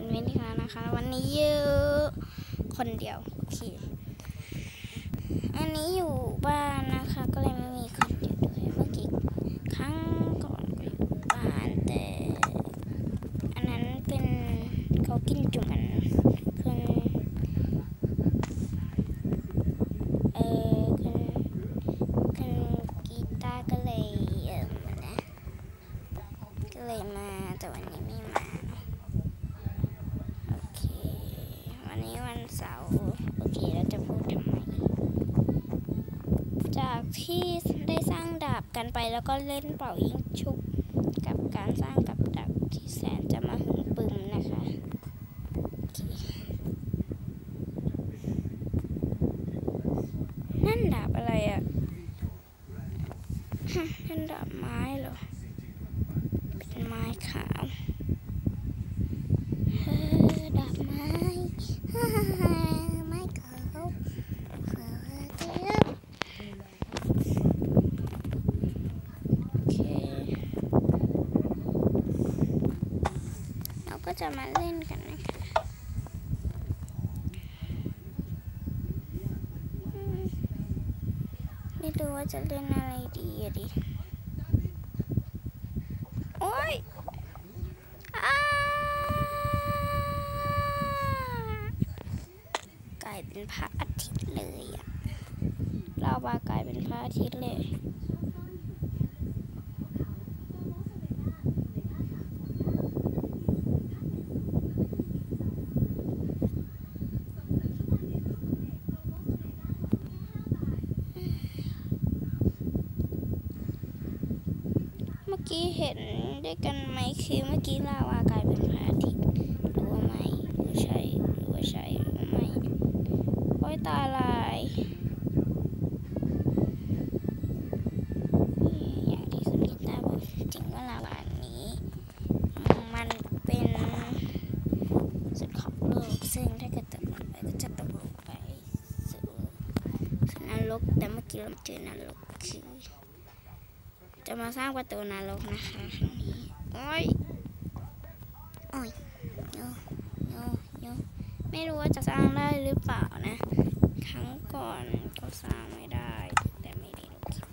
นเว้นอีกแล้วนะคะ วันนี้เยอะคนเดียวโอเคอันนี้อยู่บ้านนะคะ ก็เลยไม่มีคนอยู่ด้วยเมื่อกี้ครั้งก่อนก็อยู่บ้านแต่ อันนั้นเป็นเขากินจุ่มันคือเออคือคือกีตาร์ก็เลยเออนะ ก็เลยมาแต่วันนี้ไม่มา โอเค วันนี้วันเสาร์โอเคเราจะพูดทำไม จาก ที่ได้สร้างดาบกันไปแล้วก็เล่นเป่ายิงชุบกับการสร้างกับดักที่แสนจะมาหึงปึมนะคะนั่นดาบอะไรอะ่ะนั่นดาบไม้เหรอเป็นไม้ขาวเฮ้อดาบไม้ ฮ่าฮ่าฮ่าไม้ขาวเฮ้อเฮ้อโอ เคเราก็จะมาเล่นกันนะคะไม่รู้ว่าจะเล่นอะไรดีอะดิ โอ๊ยอ้ากลายเป็นพระอาทิตย์เลยอะเราบากลายเป็นพระอาทิตย์เลย กี้เห็นด้วยกันไหมคือเมื่อกี้ลาวากลายเป็นพระอาทิตย์รือว่าไม่หรือใช่รือว่าใช่หรือไม่โอ้ยตาลายอย่างที่คุณกิตาบอกจริงว่าลาวานี้ มันเป็นสุดขอบโลกซึ่งถ้าเกิดตกลงไปก็จะตกลงไปสู่นรกแต่เมื่อกี้เราเจอนรกคือ จะมาสร้างประตูนรกนะคะครั้งนี้โอ้ยโอ้ยโยโยโยไม่รู้ว่าจะสร้างได้หรือเปล่านะ ครั้งก่อนก็สร้างไม่ได้ แต่ไม่ได้ลงคลิป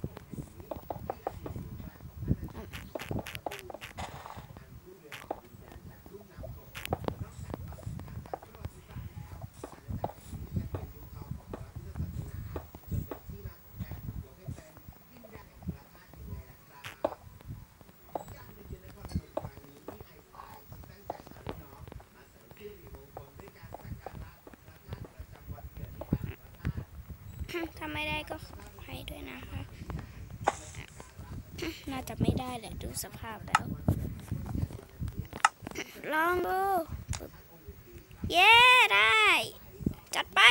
ถ้าไม่ได้ก็ขออภัยด้วยนะคะ น่าจะไม่ได้แหละดูสภาพแล้ว ลองดู เย้ ได้ จัดไป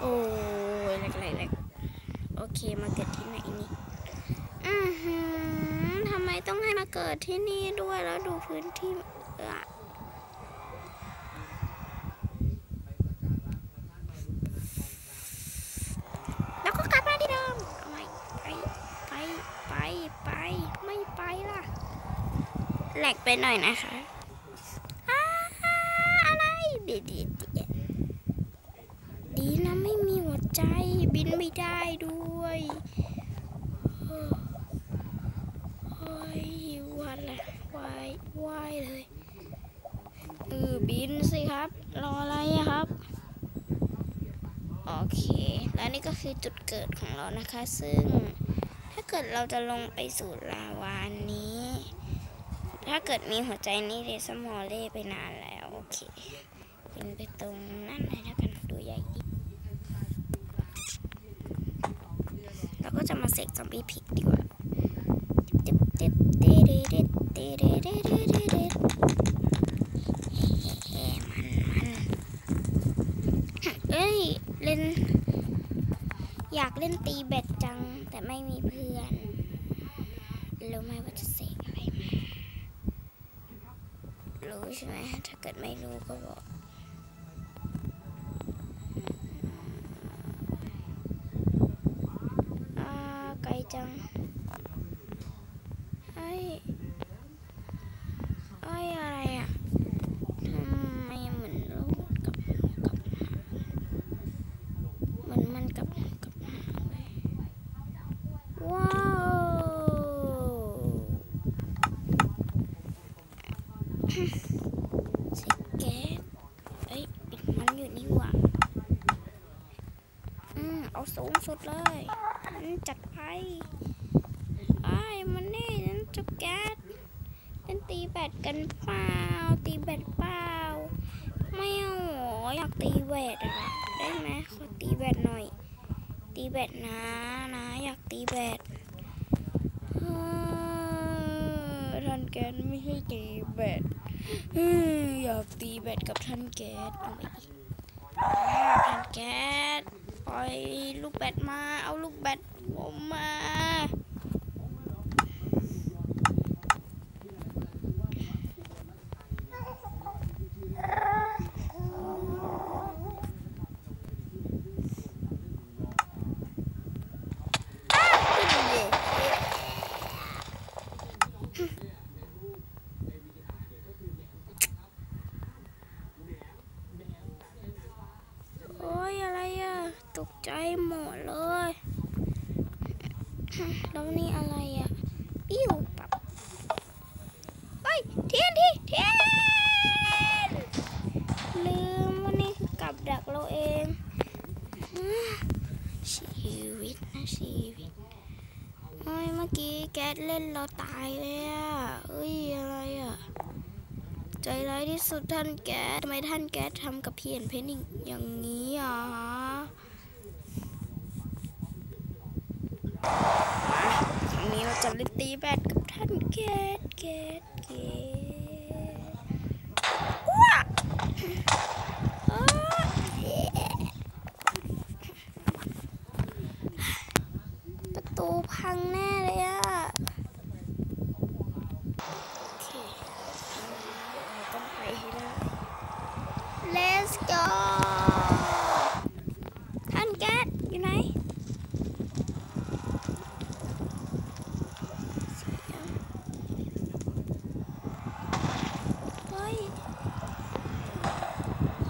โอ้ยแหลกๆโอเค มาเกิดที่ไหนนี่ อือหือทำไมต้องให้มา เกิดที่นี่ด้วยแล้วดูพื้นที่เออแล้วก็กลับมาที่เดิมไปไปไปไปไม่ไปล่ะแหลกไปหน่อยนะคะอะไรเด็ดเด็ดเด็ดดีนะไม่มีหัวใจบินไม่ได้ด้วย โอ้ยวันละ วายวายเลยเออบินสิครับ รออะไรครับ โอเค แล้วนี่ก็คือจุดเกิดของเรานะคะ ซึ่งถ้าเกิดเราจะลงไปสู่ลาวานนี้ ถ้าเกิดมีหัวใจนี้เดสมอลเล่ไปนานแล้ว โอเคเป็นไปตรงนั่นเลยแล้วกันดูใหญ่อีกเราก็จะมาเสกซอมบี้พิกดีกว่า ติ๊บติ๊บติ๊ดติ๊ดติ๊ดติ๊ดติ๊ดติ๊ดติ๊ด เอ้ย เล่น อยากเล่นตีแบดจัง แต่ไม่มีเพื่อนรู้ไหมว่าจะเสกอะไรมารู้ใช่ไหมถ้าเกิดไม่รู้ก็บอกจังเอ้ยเอ้ยอะไรอะทำไมเหมือนลูกกับกับเหมือนมันกับกับหางเลยว้าวสิแก๊สเอ้ยปิดมันอยู่นี่หว่า อืมเอาสูงสุดเลยอืมจัดไปไอ้ายมันนี่นั่นจะแก๊สเล่นตีแบ ดกันเปล่าตีแบดเปล่าไม่เอาหรออยากตีแบดอะได้ไหมขอตีแบดหน่อย ตีแบดนะนะอยากตีแบดเออท่านแก๊สไม่ให้ตีแบดเอออยากตีแบดกับท่านแก๊สเอาไปอีกท่านแก๊สปล่อยลูกแบตมาเอาลูกแบตผมมา โอ้ยอะไรอะต กใจหมดเลย แล้วนี่อะไรอะปิ้วปับเฮ้ยเทียนทีเทียนลืมว่านี่คือกับดักเราเอง ชีวิตนะชีวิตเฮ้ยเมื่อกี้แก๊สเล่นเราตายเลยอะเอ้ยอะไรอะใจร้ายที่สุดท่านแก๊สทำไมท่านแก๊สทำกับพี่เห็นเพนอีกอย่างนี้อะครั้งนี้เรา จะเล่นตีแบดกับท่านแก๊สแก๊สแก๊สอ้วกอ้าวประตูพังแน่เลยอะโอเคต้องไปให้ได้ Let's go ท่านแก๊สอยู่ไหนเสียงเฮ้ย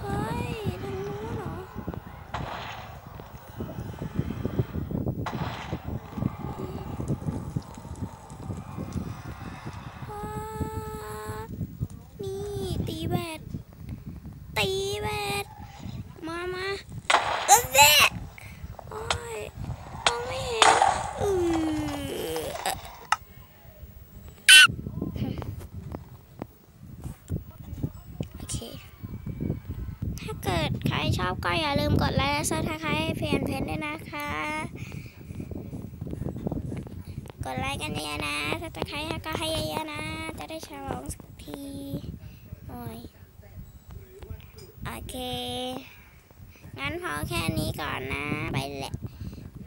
เฮ้ยทางนู้นเหรอ อ่านี่ตีแบดตีแบดมามาเออแบดโอ้ยมองไม่เห็นอือโอเค ถ้าเกิดใครชอบก็อย่าลืมกดไลค์และซับสไครต์ให้เพนเพนด้วยนะคะ กดไลค์กันเยอะๆนะถ้าจะใครก็ให้เยอะๆนะ จะได้ฉลองสักทีโอ้ยโอเค งั้นพอแค่นี้ก่อนนะ ไปแหละ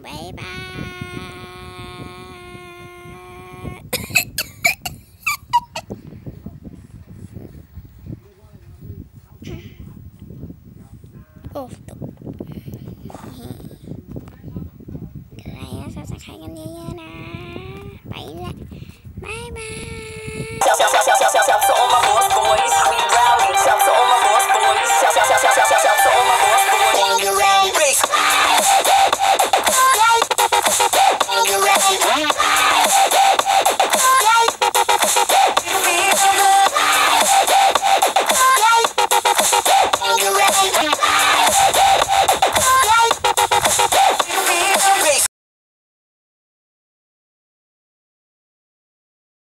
บายบาย โอ้ตก ใช้กันเยอะๆนะ ไปละบายบาย